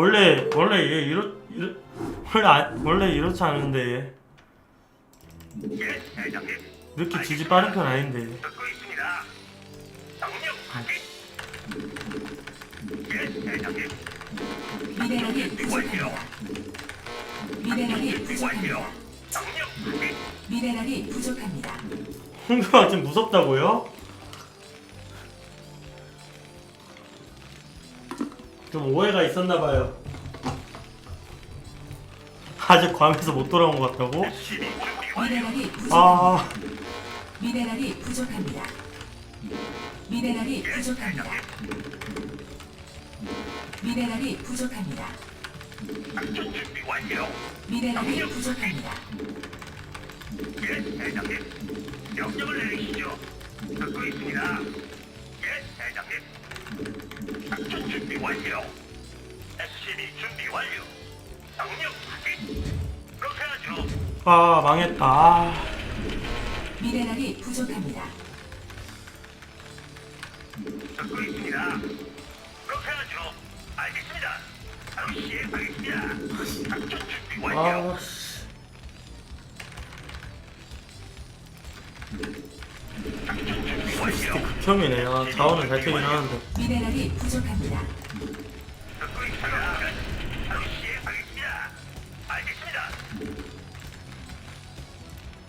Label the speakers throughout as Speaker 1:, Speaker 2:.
Speaker 1: 원래 원래 얘 이렇 이렇 원래 안, 원래 이렇지 않은데 얘.
Speaker 2: 예, 대장님.
Speaker 1: 이렇게 지지 빠른 편 아닌데.
Speaker 2: 듣고 있습니다. 명령 확인. 예, 대장님.
Speaker 3: 미네랄이
Speaker 2: 준비 완료.
Speaker 3: 부족합니다. 미네랄이
Speaker 2: 준비
Speaker 3: 부족합니다.
Speaker 2: 완료. 명령 확인.
Speaker 3: 미네랄이 부족합니다.
Speaker 1: 홍두가 좀 무섭다고요? 좀 오해가 있었나 봐요. 아직 괌에서 못 돌아온 것 같다고?
Speaker 3: 미네랄이.
Speaker 1: 아,
Speaker 3: 미네랄이 부족합니다. 미네랄이
Speaker 2: 예,
Speaker 3: 부족합니다. 미네랄이 부족합니다.
Speaker 2: 작전 준비 완료.
Speaker 3: 미네랄이 부족합니다.
Speaker 2: 예, 대장님. 명령을 내리시죠. 듣고 있습니다. 완료. SCB 준비 완료. 명령 확인. 그렇게 하죠.
Speaker 1: 아 망했다. 아,
Speaker 3: 미네랄이 부족합니다.
Speaker 2: 듣고 있습니다. 그렇게 하죠. 알겠습니다. 바로 시행하겠습니다. 작전 준비 완료.
Speaker 1: 아, 씨. 극혐이네. 아, 자원은 잘 되긴 하는데.
Speaker 3: 미네랄이 부족합니다.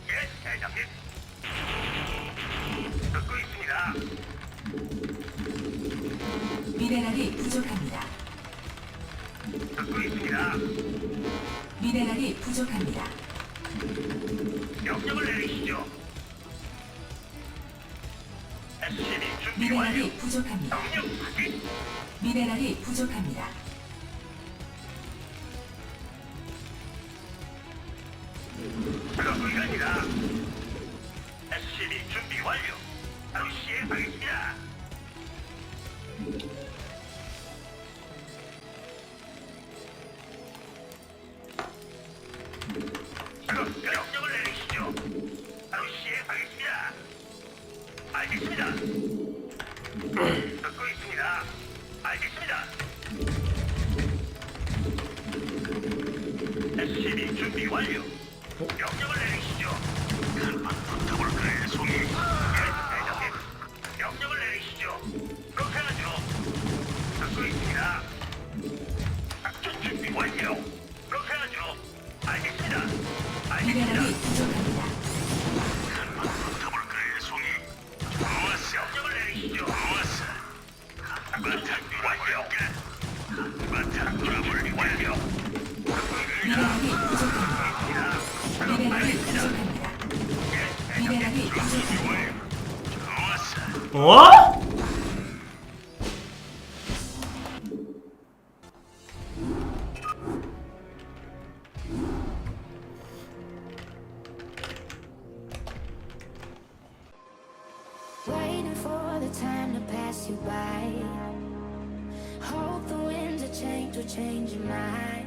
Speaker 2: 예.
Speaker 3: 미네랄이 부족합니다.
Speaker 2: 듣고 있습니다.
Speaker 3: 미네랄이 부족합니다.
Speaker 2: 명령을 내리시죠. SCB 준비 완료.
Speaker 3: 미네랄이 부족합니다.
Speaker 2: 명령 확인.
Speaker 3: 미네랄이 부족합니다.
Speaker 2: 의견이다. SCB 준비 완료. 바로 시행하겠습니다. 작업 명령을 내리시죠. 바로 시행하겠습니다. 알겠습니다. 듣고 있습니다. 알겠습니다. SCB 준비 완료. 명령을 내리시죠. 한번 붙어볼까요, 송이? 예, 대장님. 명령을 내리시죠. 그렇게 하죠. 듣고 있습니다. 작전 준비 완료. 그렇게 하죠. 알겠습니다. 알겠습니다. 완료. 한번 준비 완료.
Speaker 3: 미네랄이 부족합니다. 미네랄이 부족합니다. 미네랄이 부족합니다.
Speaker 2: 좋았어.
Speaker 1: 어?
Speaker 4: Waiting for the time to pass you by. to change your mind